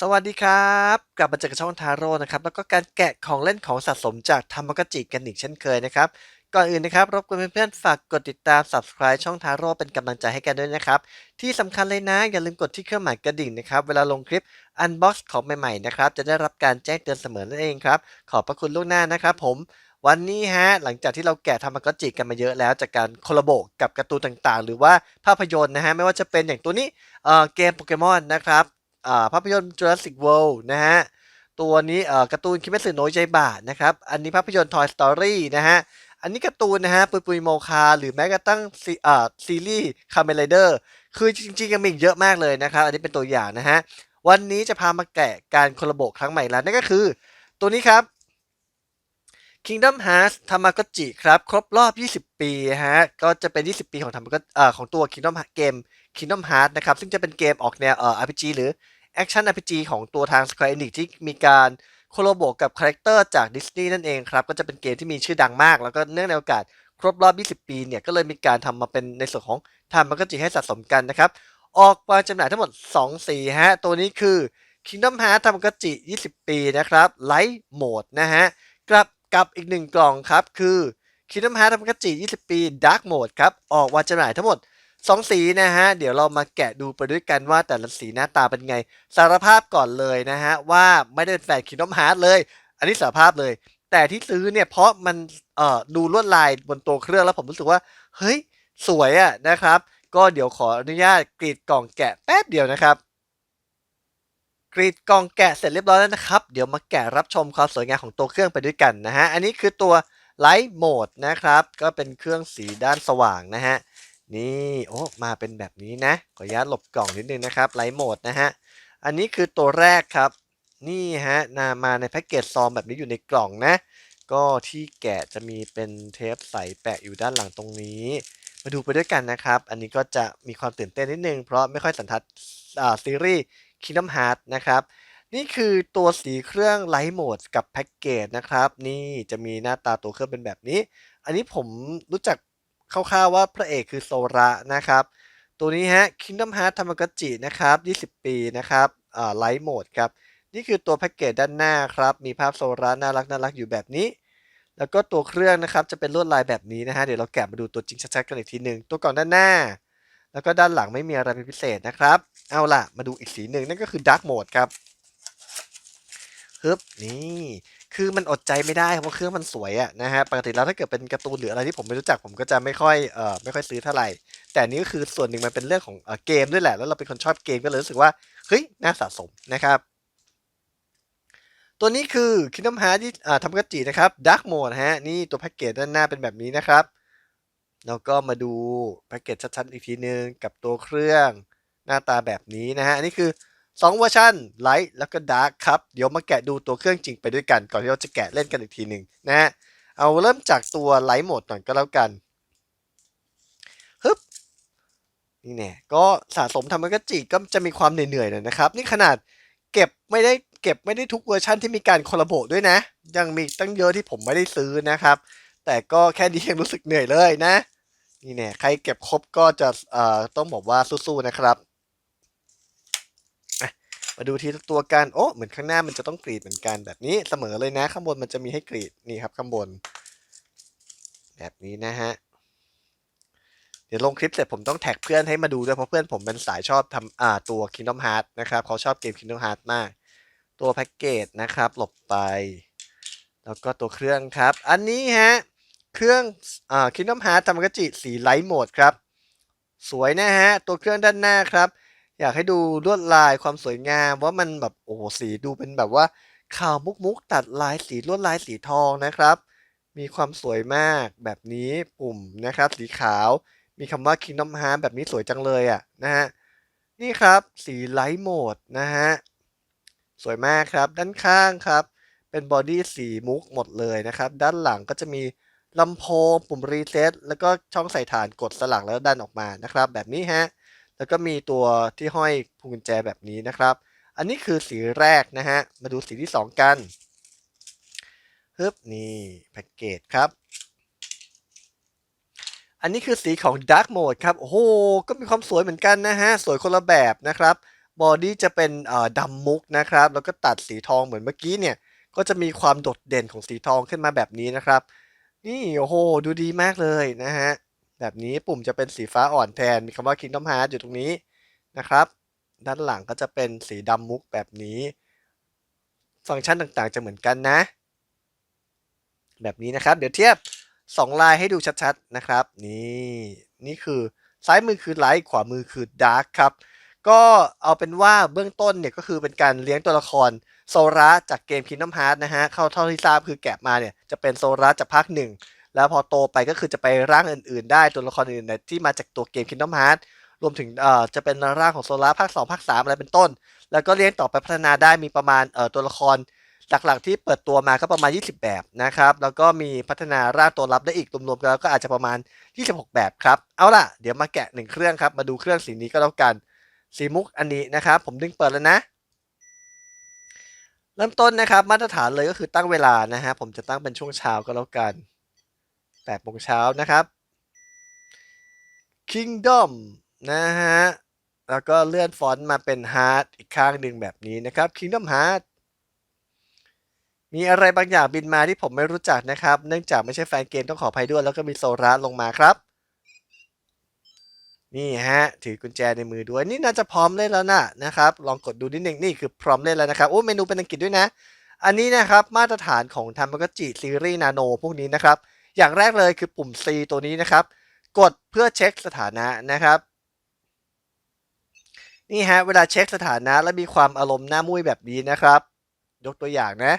สวัสดีครับ กลับมาเจอกับช่องทาโร่นะครับแล้วก็การแกะของเล่นของสะสมจากธรรมกจิกันอีกเช่นเคยนะครับ ก่อนอื่นนะครับรบกวนเพื่อนๆฝากกดติดตาม subscribe ช่องทาโร่เป็นกำลังใจให้กันด้วยนะครับ ที่สำคัญเลยนะ อย่าลืมกดที่เครื่องหมายกระดิ่งนะครับ เวลาลงคลิป unbox ของใหม่ๆนะครับ จะได้รับการแจ้งเตือนเสมอนั่นเองครับ ขอบพระคุณล่วงหน้านะครับผมวันนี้ฮะหลังจากที่เราแกะธรรมกจิกันมาเยอะแล้วจากการคอลลาโบกับการ์ตูนต่างๆ หรือว่าภาพยนตร์นะฮะไม่ว่าจะเป็นอย่างตัวนี้เอ่อเกมโปเกมอนนะครับ ภาพยนตร์ Jurassic World นะฮะ ตัวนี้การ์ตูนคิเมสึโนะใจบะนะครับ อันนี้ภาพยนตร์ Toy Story นะฮะ อันนี้การ์ตูนนะฮะ ปุยปุยโมคา หรือแม้กระทั่งซีอ่าซีรีส์คาเม n เดอร์ คือจริงๆยังมีอีกเยอะมากเลยนะครับ อันนี้เป็นตัวอย่างนะฮะ วันนี้จะพามาแกะการคอลลาโบครั้งใหม่แล้วนั่นก็คือ ตัวนี้ครับ Kingdom Hearts ทามากจิครับ ครบรอบ 20 ปีฮะ ก็จะเป็น 20 ปีของทามากเอ่อของตัว Kingdom Hearts เกม Kingdom Hearts นะครับ ซึ่งจะเป็นเกมออกแนวเอ่อ RPG หรือ Action RPG ของตัวทาง Square Enix ที่มีการโคโลโบกับคาแรคเตอร์จากดิสนีย์นั่นเองครับ ก็จะเป็นเกมที่มีชื่อดังมาก แล้วก็เนื่องในโอกาสครบรอบ 20 ปีเนี่ย ก็เลยมีการทำมาเป็นในส่วนของทามากจิให้สะสมกันนะครับ ออกวางจำหน่ายทั้งหมด 2 สีฮะ ตัวนี้คือ Kingdom Hearts ทามากจิ 20 ปีนะครับ Light Mode นะฮะกลับกับอีกหนึ่งกล่องครับคือ Kingdom Hearts ทามากจิ 20 ปี Dark Mode ครับ ออกวางจำหน่ายทั้งหมด 2สีนะฮะ เดี๋ยวเรามาแกะดูไปด้วยกันว่าแต่ละสีหน้าตาเป็นไง สารภาพก่อนเลยนะฮะ ว่าไม่ได้เป็นแฟน Kingdom Hearts เลย อันนี้สารภาพเลย แต่ที่ซื้อเนี่ยเพราะมันเอ่อดูลวดลายบนตัวเครื่องแล้วผมรู้สึกว่า เฮ้ย สวยอะนะครับ ก็เดี๋ยวขออนุญาตกรีดกล่องแกะแป๊บเดียวนะครับ กรีดกล่องแกะเสร็จเรียบร้อยแล้วนะครับ เดี๋ยวมาแกะรับชมความสวยงามของตัวเครื่องไปด้วยกันนะฮะ อันนี้คือตัว Light Mode นะครับ ก็เป็นเครื่องสีด้านสว่างนะฮะ นี่โอ้มาเป็นแบบนี้นะ ขออนุญาตหลบกล่องนิดนึงนะครับ Light Mode นะฮะ อันนี้คือตัวแรกครับ นี่ฮะนามาในแพ็กเกจซองแบบนี้อยู่ในกล่องนะ ก็ที่แกะจะมีเป็นเทปใสแปะอยู่ด้านหลังตรงนี้ มาดูไปด้วยกันนะครับ อันนี้ก็จะมีความตื่นเต้นนิดนึง เพราะไม่ค่อยสันทัดซีรีส์ Kingdom Hearts นะครับนี่คือตัวสีเครื่อง Light Mode กับแพ็กเกจนะครับ นี่จะมีหน้าตาตัวเครื่องเป็นแบบนี้ อันนี้ผมรู้จัก คร่าวๆว่าพระเอกคือโซระนะครับ ตัวนี้ฮะ Kingdom Hearts ทามากจินะครับ 20 ปีนะครับอ่า Light Mode ครับ นี่คือตัวแพ็กเกจด้านหน้าครับ มีภาพโซระน่ารักน่ารักอยู่แบบนี้ แล้วก็ตัวเครื่องนะครับจะเป็นลวดลายแบบนี้นะฮะ เดี๋ยวเราแกะมาดูตัวจริงชัดๆกันอีกทีหนึ่งตัวกล่องด้านหน้า แล้วก็ด้านหลังไม่มีอะไรเป็นพิเศษนะครับ เอาล่ะ มาดูอีกสีหนึ่งนั่นก็คือ Dark Mode ครับฮึบนี่ คือมันอดใจไม่ได้เพราะเครื่องมันสวยอะนะฮะปกติแล้วถ้าเกิดเป็นการ์ตูนหรืออะไรที่ผมไม่รู้จักผมก็จะไม่ค่อยเอ่อไม่ค่อยซื้อเท่าไหร่ แต่นี้ก็คือส่วนหนึ่งมันเป็นเรื่องของเอ่อเกมด้วยแหละ แล้วเราเป็นคนชอบเกมก็เลยรู้สึกว่าเฮ้ยน่าสะสมนะครับ ตัวนี้คือ Kingdom Hearts ที่อ่าทำกระจีนะครับ Dark Mode ฮะนี่ตัวแพ็กเกจด้านหน้าเป็นแบบนี้นะครับแล้วก็มาดูแพ็กเกจชัดๆอีกทีหนึ่งกับตัวเครื่องหน้าตาแบบนี้นะฮะอันนี้คือ 2เวอร์ชัน Light แล้วก็ Dark ครับ เดี๋ยวมาแกะดูตัวเครื่องจริงไปด้วยกัน ก่อนที่เราจะแกะเล่นกันอีกทีหนึ่งนะฮะเอาเริ่มจากตัว Light Mode ก่อนก็แล้วกันฮึบนี่แน่ก็สะสมทำมันก็จิก็จะมีความเหนื่อยๆหน่อยนะครับ นี่ขนาดเก็บไม่ได้เก็บไม่ได้ทุกเวอร์ชันที่มีการคอลลาโบด้วยนะ ยังมีตั้งเยอะที่ผมไม่ได้ซื้อนะครับ แต่ก็แค่นี้ยังรู้สึกเหนื่อยเลยนะ นี่แน่ใครเก็บครบก็จะเอ่อต้องบอกว่าสู้ๆนะครับ มาดูทีละตัวกัน โอ้ เหมือนข้างหน้ามันจะต้องกรีดเหมือนกันแบบนี้เสมอเลยนะ ข้างบนมันจะมีให้กรีด นี่ครับข้างบน แบบนี้นะฮะ เดี๋ยวลงคลิปเสร็จผมต้องแท็กเพื่อนให้มาดูด้วยเพราะเพื่อนผมเป็นสายชอบทำอ่าตัว Kingdom Hearts นะครับเขาชอบเกม Kingdom Hearts มาก ตัวแพ็กเกจนะครับ หลบไป แล้วก็ตัวเครื่องครับ อันนี้ฮะ เครื่องอ่า Kingdom Hearts ทำกระจิสีไลท์โหมดครับ สวยนะฮะ ตัวเครื่องด้านหน้าครับ อยากให้ดูลวดลายความสวยงามว่ามันแบบโอ้สีดูเป็นแบบว่าขาวมุกมุกตัดลายสีลวดลายสีทองนะครับ มีความสวยมากแบบนี้ปุ่มนะครับ สีขาว มีคำว่า Kingdom Hearts แบบนี้สวยจังเลยอะนะฮะนี่ครับสีไลท์โหมดนะฮะสวยมากครับด้านข้างครับ เป็นบอดี้สีมุกหมดเลยนะครับ ด้านหลังก็จะมีลำโพงปุ่มรีเซ็ตแล้วก็ช่องใส่ฐานกดสลักแล้วดันออกมานะครับ แบบนี้ฮะ แล้วก็มีตัวที่ห้อยพวงกุญแจแบบนี้นะครับ อันนี้คือสีแรกนะฮะ มาดูสีที่ 2 กันฮึบนี่แพ็กเกจครับ อันนี้คือสีของ Dark Mode ครับ โอ้โห ก็มีความสวยเหมือนกันนะฮะ สวยคนละแบบนะครับ บอดี้จะเป็นดำมุกนะครับ แล้วก็ตัดสีทองเหมือนเมื่อกี้เนี่ย ก็จะมีความโดดเด่นของสีทองขึ้นมาแบบนี้นะครับ นี่โอ้โห ดูดีมากเลยนะฮะ แบบนี้ปุ่มจะเป็นสีฟ้าอ่อนแทน มีคำว่า Kingdom Hearts อยู่ตรงนี้นะครับ ด้านหลังก็จะเป็นสีดำมุกแบบนี้ ฟังก์ชันต่างๆจะเหมือนกันนะ แบบนี้นะครับ เดี๋ยวเทียบ 2 ลายให้ดูชัดๆนะครับ นี่นี่คือซ้ายมือคือไลท์ขวามือคือดาร์คครับ ก็เอาเป็นว่าเบื้องต้นเนี่ยก็คือเป็นการเลี้ยงตัวละครโซราจากเกม Kingdom Hearts นะฮะ เข้าเท่าที่ทราบคือแกะมาเนี่ยจะเป็นโซราจากภาคหนึ่ง แล้วพอโตไปก็คือจะไปร่างอื่น ๆ ได้ตัวละครอื่นๆที่มาจากตัวเกม Kingdom Hearts รวมถึงเอ่อจะเป็นร่างของโซลาร์ภาค2ภาค3อะไรเป็นต้น แล้วก็เลี้ยงต่อไปพัฒนาได้มีประมาณเอ่อตัวละครหลักๆที่เปิดตัวมาก็ประมาณ 20 แบบนะครับ แล้วก็มีพัฒนาร่างตัวรับได้อีกรวมๆแล้วก็อาจจะประมาณ 26 แบบครับ เอาล่ะ เดี๋ยวมาแกะหนึ่งเครื่องครับ มาดูเครื่องสีนี้ก็แล้วกัน สีมุกอันนี้นะครับ ผมดึงเปิดแล้วนะ เริ่มต้นนะครับ มาตรฐานเลยก็คือตั้งเวลานะฮะ ผมจะตั้งเป็นช่วงเช้าก็แล้วกัน 8โมงเช้านะครับ Kingdom นะฮะ แล้วก็เลื่อนฟอนต์มาเป็น Heart อีกข้างหนึ่งแบบนี้นะครับ Kingdom Heart มีอะไรบางอย่างบินมาที่ผมไม่รู้จักนะครับ เนื่องจากไม่ใช่แฟนเกมต้องขออภัยด้วย แล้วก็มีโซราลงมาครับ นี่ฮะ ถือกุญแจในมือด้วย นี่น่าจะพร้อมเล่นแล้วนะนะครับ ลองกดดูนิดนึงนี่คือพร้อมเล่นแล้วนะครับ โอ้เมนูเป็นอังกฤษด้วยนะ อันนี้นะครับมาตรฐานของทามากจิซีรีส์นาโนพวกนี้นะครับ อย่างแรกเลยคือปุ่ม C ตัวนี้นะครับ กดเพื่อเช็คสถานะนะครับ นี่ฮะเวลาเช็คสถานะแล้วมีความอารมณ์หน้ามุ้ยแบบนี้นะครับ ยกตัวอย่างนะ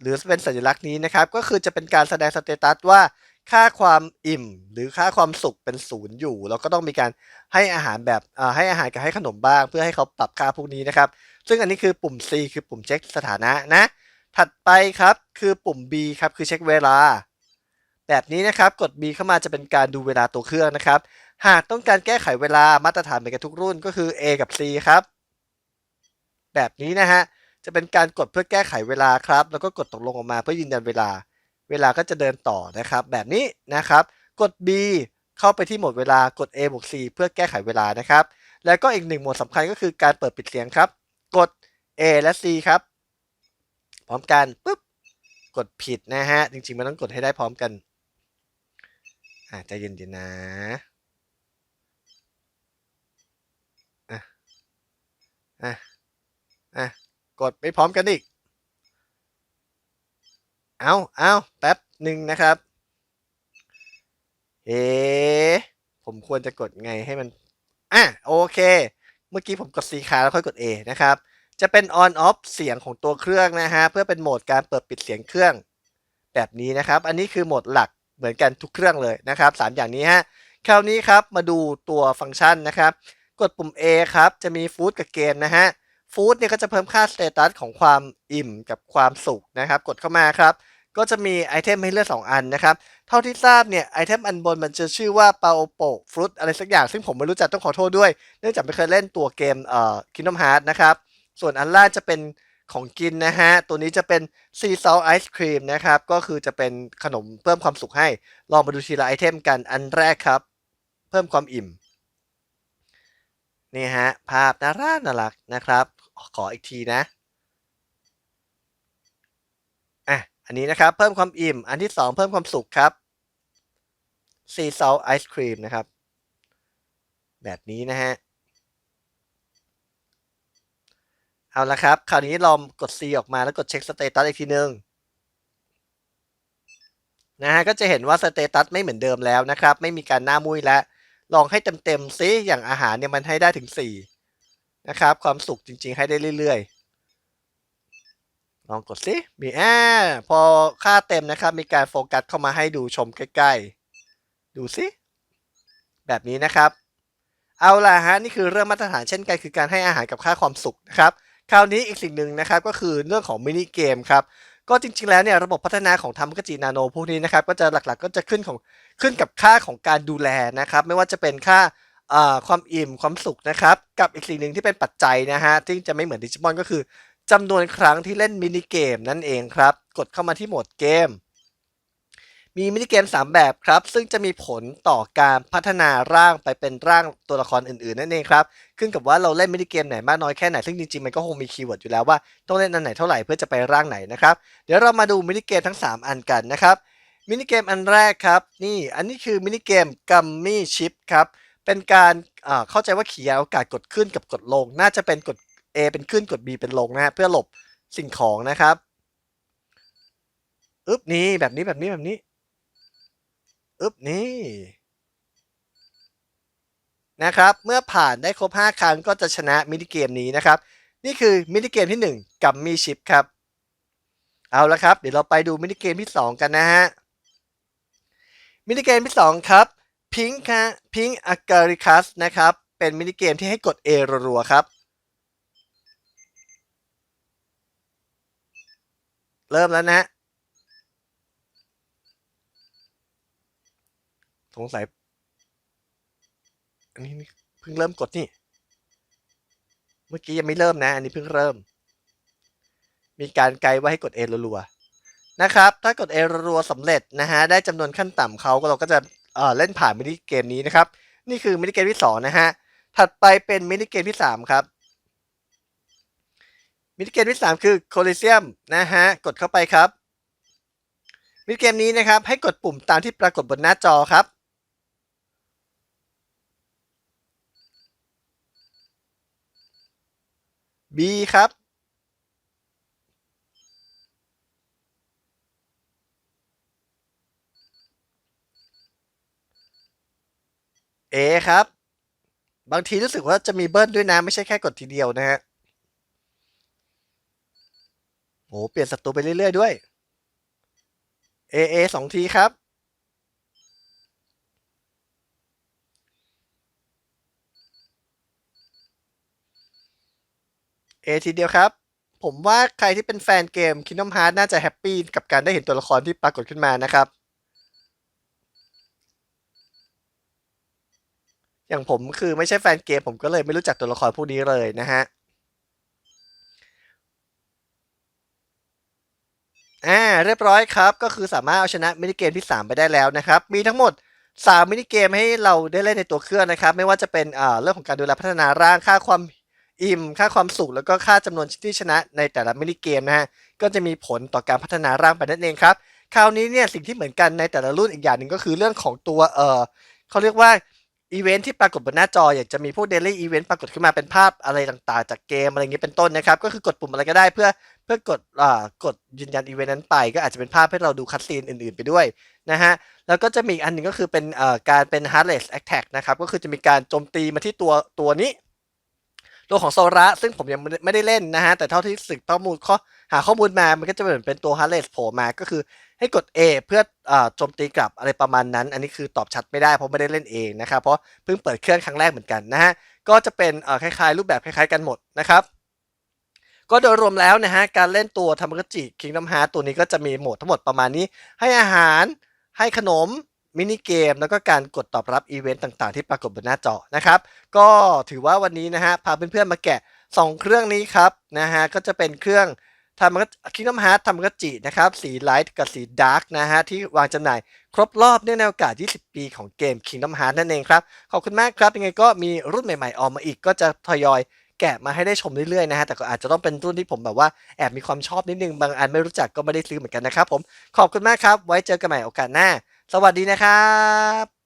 หรือเป็นสัญลักษณ์นี้นะครับ ก็คือจะเป็นการแสดงสเตตัสว่าค่าความอิ่ม หรือค่าความสุขเป็นศูนย์อยู่แล้วก็ต้องมีการให้อาหารแบบให้อาหารกับให้ขนมบ้าง เพื่อให้เขาปรับค่าพวกนี้นะครับ ซึ่งอันนี้คือปุ่ม C คือปุ่มเช็คสถานะนะ ถัดไปครับคือปุ่ม B ครับคือเช็คเวลา แบบนี้นะครับกด B เข้ามาจะเป็นการดูเวลาตัวเครื่องนะครับ หากต้องการแก้ไขเวลามาตรฐานเหมือนกันทุกรุ่นก็คือ A กับ C ครับ แบบนี้นะฮะจะเป็นการกดเพื่อแก้ไขเวลาครับ แล้วก็กดตกลงออกมาเพื่อยืนยันเวลา เวลาก็จะเดินต่อนะครับ แบบนี้นะครับ กด B เข้าไปที่โหมดเวลากด A บวก C เพื่อแก้ไขเวลานะครับ แล้วก็อีกหนึ่งโหมดสำคัญก็คือการเปิดปิดเสียงครับ กด A และ C ครับ พร้อมกันปุ๊บกดผิดนะฮะ จริงๆมันต้องกดให้ได้พร้อมกัน อ่าใจเย็นๆนะอะอะอะกดไม่พร้อมกันอีก เอาเอาแป๊บหนึ่งนะครับ เอ ผมควรจะกดไงให้มัน อะ โอเค เมื่อกี้ผมกด C ค้าแล้วค่อยกด A นะครับ จะเป็น on off เสียงของตัวเครื่องนะฮะ เพื่อเป็นโหมดการเปิดปิดเสียงเครื่องแบบนี้นะครับ อันนี้คือโหมดหลัก เหมือนกันทุกเครื่องเลยนะครับสามอย่างนี้ฮะคราวนี้ครับมาดูตัวฟังก์ชันนะครับ กดปุ่ม A ครับ จะมีฟู้ดกับเกมนะฮะฟู้ดเนี่ยก็จะเพิ่มค่าสเตตัสของความอิ่มกับความสุขนะครับ กดเข้ามาครับ ก็จะมีไอเทมให้เลือก 2 อันนะครับ เท่าที่ทราบเนี่ยไอเทมอันบนมันจะชื่อว่าปาโอโปฟรุตอะไรสักอย่าง ซึ่งผมไม่รู้จักต้องขอโทษด้วย เนื่องจากไม่เคยเล่นตัวเกมเอ่อ Kingdom Hearts นะครับ ส่วนอันล่างจะเป็น ของกินนะฮะ ตัวนี้จะเป็นซีซอลไอศครีมนะครับ ก็คือจะเป็นขนมเพิ่มความสุขให้ ลองมาดูทีละไอเทมกัน อันแรกครับ เพิ่มความอิ่ม นี่ฮะ ภาพน่ารักน่ารักนะครับ ขออีกทีนะ อะ อันนี้นะครับ เพิ่มความอิ่ม อันที่ 2 เพิ่มความสุขครับซีซอลไอศครีมนะครับ แบบนี้นะฮะ เอาละครับ คราวนี้ลองกด C ออกมาแล้วกดเช็คสเตตัสอีกทีนึงนะฮะก็จะเห็นว่าสเตตัสไม่เหมือนเดิมแล้วนะครับ ไม่มีการหน้ามุ้ยแล้ว ลองให้เต็มๆซิอย่างอาหารเนี่ยมันให้ได้ถึง 4 นะครับ ความสุขจริงๆให้ได้เรื่อยๆ ลองกดซิมีแอพอค่าเต็มนะครับ มีการโฟกัสเข้ามาให้ดูชมใกล้ๆ ดูซิแบบนี้นะครับ เอาล่ะฮะนี่คือเรื่องมาตรฐานเช่นกันคือการให้อาหารกับค่าความสุขนะครับ คราวนี้อีกสิ่งหนึ่งนะครับก็คือเรื่องของมินิเกมครับก็จริงๆ แล้วเนี่ยระบบพัฒนาของทามกจินาโนพวกนี้นะครับก็จะหลักๆก็จะขึ้นของขึ้นกับค่าของการดูแลนะครับไม่ว่าจะเป็นค่าความอิ่มความสุขนะครับกับอีกสิ่งหนึ่งที่เป็นปัจจัยนะฮะที่จะไม่เหมือนดิจิมอนก็คือจำนวนครั้งที่เล่นมินิเกมนั่นเองครับ กดเข้ามาที่โหมดเกม มีมินิเกม 3 แบบครับ ซึ่งจะมีผลต่อการพัฒนาร่างไปเป็นร่างตัวละครอื่นๆ นั่นเองครับขึ้นกับว่าเราเล่นมินิเกมไหนมากน้อยแค่ไหน ซึ่งจริงๆ มันก็คงมีคีย์เวิร์ดอยู่แล้วว่าต้องเล่นอันไหนเท่าไหร่เพื่อจะไปร่างไหนนะครับ เดี๋ยวเรามาดูมินิเกมทั้ง 3 อันกันนะครับมินิเกมอันแรกครับนี่อันนี้คือมินิเกมกัมมี่ชิปครับเป็นการเข้าใจว่าขี่ยานอากาศกดขึ้นกับกดลง น่าจะเป็นกด A เป็นขึ้นกด B เป็นลงนะฮะเพื่อหลบสิ่งของนะครับอึ๊บนี่แบบนี้แบบนี้แบบนี้ อึ๊บนี่นะครับ เมื่อผ่านได้ครบ 5 ครั้งก็จะชนะมินิเกมนี้นะครับ นี่คือมินิเกมที่ 1 กัมมี่ชิปครับ เอาละครับ เดี๋ยวเราไปดูมินิเกมที่ 2 กันนะฮะ มินิเกมที่ 2 ครับพิงค์ฮะพิงค์อาการิคัสนะครับ เป็นมินิเกมที่ให้กด A รัวๆครับ เริ่มแล้วนะ สงสัย อันนี้เพิ่งเริ่มกดนี่ เมื่อกี้ยังไม่เริ่มนะ อันนี้เพิ่งเริ่ม มีการไกด์ไว้ให้กด A รัวๆนะครับ ถ้ากด A รัวๆสำเร็จนะฮะ ได้จำนวนขั้นต่ำเขาก็เราก็จะเเล่นผ่านมินิเกมนี้นะครับ นี่คือมินิเกมที่2นะฮะ ถัดไปเป็นมินิเกมที่ 3 ครับมินิเกมที่ 3 คือโคลิเซียมนะฮะ กดเข้าไปครับมินิเกมนี้นะครับ ให้กดปุ่มตามที่ปรากฏบนหน้าจอครับ B ครับ A ครับ บางทีรู้สึกว่าจะมีเบิ้ลด้วยนะ ไม่ใช่แค่กดทีเดียวนะฮะโอ้เปลี่ยนศัตรูไปเรื่อย ๆ ด้วย A A สองทีครับ A ทีเดียวครับ ผมว่าใครที่เป็นแฟนเกม Kingdom Hearts น่าจะแฮปปี้กับการได้เห็นตัวละครที่ปรากฏขึ้นมานะครับ อย่างผมคือไม่ใช่แฟนเกม ผมก็เลยไม่รู้จักตัวละครพวกนี้เลยนะฮะอ่าเรียบร้อยครับ ก็คือสามารถเอาชนะมินิเกมที่ 3 ไปได้แล้วนะครับ มีทั้งหมด 3 มินิเกมให้เราได้เล่นในตัวเครื่องนะครับ ไม่ว่าจะเป็นอ่าเรื่องของการดูแลพัฒนาร่างค่าความ อิ่ม ค่าความสุข แล้วก็ค่าจำนวนที่ชนะในแต่ละมินิเกมนะฮะ ก็จะมีผลต่อการพัฒนาร่างไปนั่นเองครับ คราวนี้เนี่ยสิ่งที่เหมือนกันในแต่ละรุ่นอีกอย่างหนึ่งก็คือเรื่องของตัวเออเขาเรียกว่าอีเวนท์ที่ปรากฏบนหน้าจออยากจะมีพวกเดลี่อีเวนต์ปรากฏขึ้นมาเป็นภาพอะไรต่างๆ จากเกมอะไรอย่างนี้เป็นต้นนะครับ ก็คือกดปุ่มอะไรก็ได้เพื่อเพื่อกดอ่ากดยืนยันอีเวนต์นั้นไป ก็อาจจะเป็นภาพให้เราดูคัดซีนอื่นๆ ไปด้วยนะฮะแล้วก็จะมีอันหนึ่งก็คือเป็นเอ่อการเป็น heartless attack นะครับ ก็คือจะมีการโจมตีมาที่ตัวตัวนี้ ตัวของโซระซึ่งผมยังไม่ได้เล่นนะฮะ แต่เท่าที่สึกข้อมูลข้อหาข้อมูลมา มันก็จะเหมือนเป็นตัว heartless โผล่มาก็คือให้กด A เพื่อโจมตีกลับอะไรประมาณนั้น อันนี้คือตอบชัดไม่ได้เพราะไม่ได้เล่นเองนะครับ เพราะเพิ่งเปิดเครื่องครั้งแรกเหมือนกันนะฮะ ก็จะเป็นคล้ายๆ รูปแบบคล้ายๆกันหมดนะครับก็โดยรวมแล้วนะฮะ การเล่นตัวธรรมกจิ Kingdom Hearts ตัวนี้ก็จะมีโหมดทั้งหมดประมาณนี้ ให้อาหาร ให้ขนม มินิเกม แล้วก็การกดตอบรับอีเวนต์ต่างๆ ที่ปรากฏบนหน้าจอนะครับ ก็ถือว่าวันนี้นะฮะพาเพื่อนๆมาแกะ 2 เครื่องนี้ครับนะฮะก็จะเป็นเครื่องทำกคิงดอมฮาร์ททำกจินะครับ สีไลท์กับสีดาร์กนะฮะ ที่วางจำหน่ายครบรอบเนื่องในโอกาส 20 ปีของเกม Kingdom Hearts นั่นเองครับ ขอบคุณมากครับ ยังไงก็มีรุ่นใหม่ๆ ออกมาอีก ก็จะทยอยแกะมาให้ได้ชมเรื่อยๆนะฮะ แต่ก็อาจจะต้องเป็นรุ่นที่ผมแบบว่าแอบมีความชอบนิดนึง บางอันไม่รู้จักก็ไม่ได้ซื้อเหมือนกันนะครับผม ขอบคุณมากครับ ไว้เจอกันใหม่โอกาสหน้า สวัสดีนะครับ